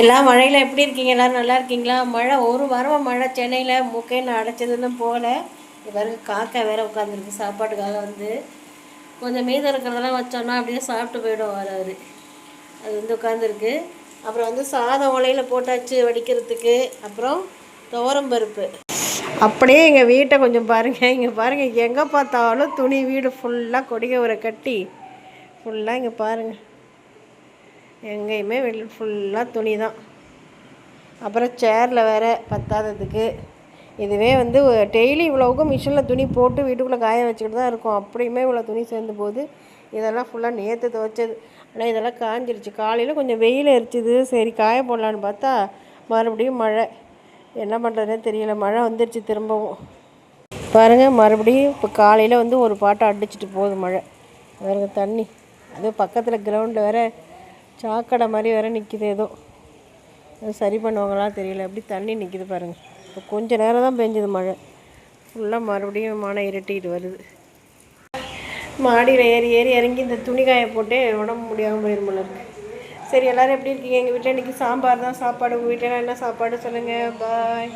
எல்லாம் மழையில் எப்படி இருக்கீங்க? எல்லாரும் நல்லா இருக்கீங்களா? மழை ஒரு வாரமாக மழை சென்னையில் மூக்கைன்னு அடைச்சதுன்னு போகல. இவருக்கு காக்கா வேற உட்காந்துருக்கு சாப்பாட்டுக்காக வந்து. கொஞ்சம் மீதம் இருக்கிறதெல்லாம் வச்சோன்னா அப்படியே சாப்பிட்டு போயிடும் அவர். அது வந்து உட்காந்துருக்கு அப்புறம் வந்து சாதம் உலையில் போட்டாச்சு வடிக்கிறதுக்கு. அப்புறம் துவரம் பருப்பு. அப்படியே எங்கள் வீட்டை கொஞ்சம் பாருங்கள் இங்கே பாருங்கள் எங்கே பார்த்தாலும் துணி வீடு ஃபுல்லாக கொடிக்க உரை கட்டி ஃபுல்லாக இங்கே பாருங்கள் எங்கேயுமே வெளியில் ஃபுல்லாக துணி தான் அப்புறம் சேரில் வேறு பத்தாததுக்கு. இதுவே வந்து டெய்லி இவ்வளோவுக்கும் மிஷினில் துணி போட்டு வீட்டுக்குள்ளே காய வச்சுக்கிட்டு தான் இருக்கும். அப்படியுமே இவ்வளோ துணி சேர்ந்த போது இதெல்லாம் ஃபுல்லாக நேற்று துவைச்சது. ஆனால் இதெல்லாம் காஞ்சிருச்சு. காலையில் கொஞ்சம் வெயில் எரிச்சுது சரி காய போடலான்னு பார்த்தா மறுபடியும் மழை. என்ன பண்ணுறதுனே தெரியல. மழை வந்துருச்சு திரும்பவும். பாருங்கள் மறுபடியும் இப்போ காலையில் வந்து ஒரு பாட்டை அடிச்சிட்டு போகுது மழை. பாருங்கள் தண்ணி. அது பக்கத்தில் கிரவுண்டில் வேறு சாக்கடை மாதிரி வேறு நிற்கிது ஏதோ. அது சரி பண்ணுவாங்களா தெரியல. எப்படி தண்ணி நிற்கிது பாருங்கள் இப்போ கொஞ்சம் நேரம் தான் பெஞ்சது மழை. ஃபுல்லாக மறுபடியும் மழை இரட்டிக்கிட்டு வருது. மாடியில் ஏறி ஏறி இறங்கி இந்த துணி காய போட்டு உடம்பு முடியாமல் போயிடும் இருக்கு. சரி எல்லோரும் எப்படி இருக்கீங்க? எங்கள் வீட்டில் இன்றைக்கி சாம்பார் தான். சாப்பாடு உங்கள் வீட்டில் என்ன சாப்பாடு சொல்லுங்கள் பாய்